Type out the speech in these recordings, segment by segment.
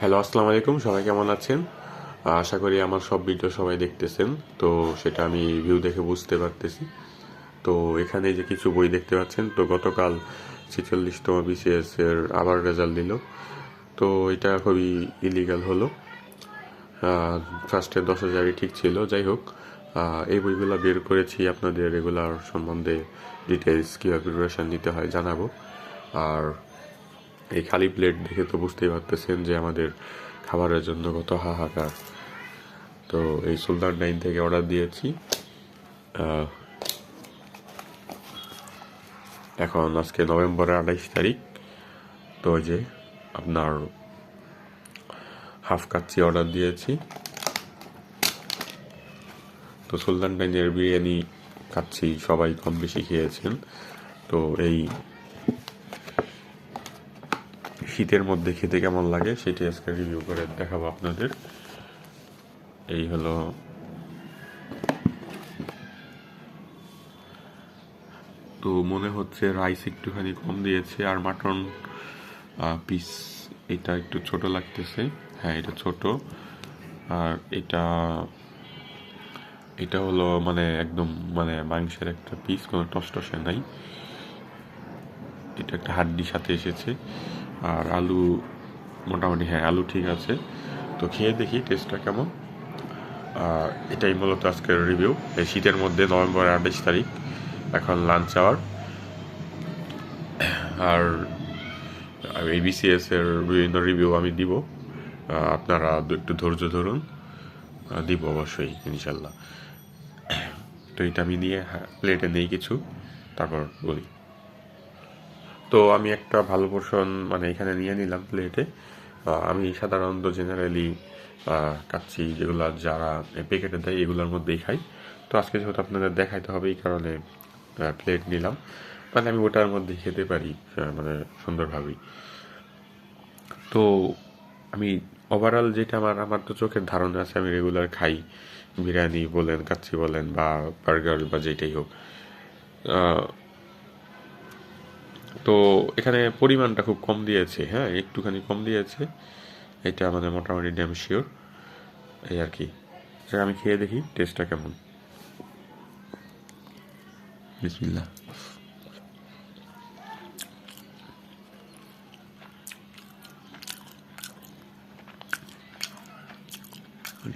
Hello, আসসালামু আলাইকুম। সবাই কেমন আছেন? আশা করি আমার সব ভিডিও সবাই দেখতেছেন। তো সেটা আমি ভিউ দেখে বুঝতে পারতেছি। তো এখানে যে কিছু বই দেখতে পাচ্ছেন, তো গতকাল ছেচল্লিশতম বিসিএস এর আবার রেজাল্ট দিল। তো এটা খুবই ইলিগাল হলো। ফার্স্টে দশ হাজারই ঠিক ছিল। যাই হোক এই বইগুলো বের করেছি আপনাদের রেগুলার সম্বন্ধে ডিটেলস কীভাবে প্রিপারেশন নিতে হয় জানাব। আর এই খালি প্লেট দেখে তো বুঝতেই পারতেছেন যে আমাদের খাবারের জন্য কত হাহাকার। তো এই সুলতান ডাইন থেকে অর্ডার দিয়েছি। এখন আজকে নভেম্বরের আঠাইশ তারিখ। তো যে আপনার হাফ কাচ্চি অর্ডার দিয়েছি। তো সুলতান ডাইনের বিরিয়ানি খাচ্ছি সবাই কম বেশি খেয়েছেন। তো এই শীতের মধ্যে খেতে কেমন লাগে সেটি আজকে রিভিউ করে দেখাবো আপনাদের। এই হলো তো মনে হচ্ছে রাইস একটুখানি কম দিয়েছে আর মাটন পিস এটা একটু ছোট লাগতেছে। হ্যাঁ এটা ছোট। আর এটা এটা হলো মানে একদম মানে মাংসের একটা পিস কোনো টসটসে নাই। এটা একটা হাড্ডির সাথে এসেছে। আর আলু মোটামুটি হ্যাঁ আলু ঠিক আছে। তো খেয়ে দেখি টেস্টটা কেমন। এটাই মূলত আজকের রিভিউ এই শীতের মধ্যে নভেম্বর আঠাশ তারিখ, এখন লাঞ্চ আওয়ার আর এই বিসিএস এর বিভিন্ন রিভিউ আমি দিব। আপনারা একটু ধৈর্য ধরুন। দিব অবশ্যই, ইনশাল্লাহ। তো এটা আমি নিয়ে প্লেটে নেই কিছু। তারপর বলি। তো আমি একটা ভালো পোর্শন মানে এখানে নিয়ে নিলাম প্লেটে আমি সাধারণত জেনারেলি কাচ্ছি যেগুলো যারা প্যাকেটে দেয় এগুলোর মধ্যেই খাই। তো আজকে যেহেতু আপনাদের দেখাইতে হবে, এই কারণে প্লেট নিলাম। মানে আমি ওটার মধ্যে খেতে পারি মানে সুন্দরভাবেই। তো আমি ওভারঅল যেটা আমার আমার তো চোখের ধারণা আছে, আমি রেগুলার খাই। বিরিয়ানি বলেন, কাচ্চি বলেন বা বার্গার বা যেটাই হোক। তো এখানে পরিমাণটা খুব কম দিয়েছে হ্যাঁ একটুখানি কম দিয়েছে। এটা আমাদের মোটামুটি ড্যাম শিওর এই আর কি। আমি খেয়ে দেখি টেস্টটা কেমন।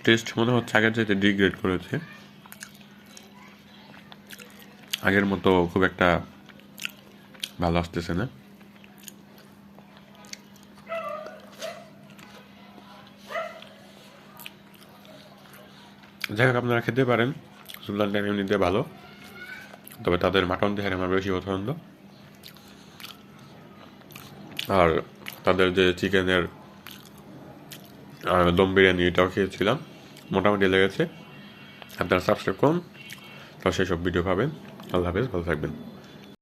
টেস্ট মনে হচ্ছে আগের চাইতে ডিগ্রেড করেছে। আগের মতো খুব একটা ভালো আসতেছে না যাই হোক, আপনারা খেতে পারেন। সুলতান এমনিতে ভালো। তবে তাদের মাটন দেহের আমার বেশি পছন্দ। আর তাদের যে চিকেনের দম বিরিয়ানি এটাও খেয়েছিলাম। মোটামুটি লেগেছে। আপনারা সাবস্ক্রাইব করুন। তো সেসব ভিডিও পাবেন। আল্লাহ হাফেজ, ভালো থাকবেন।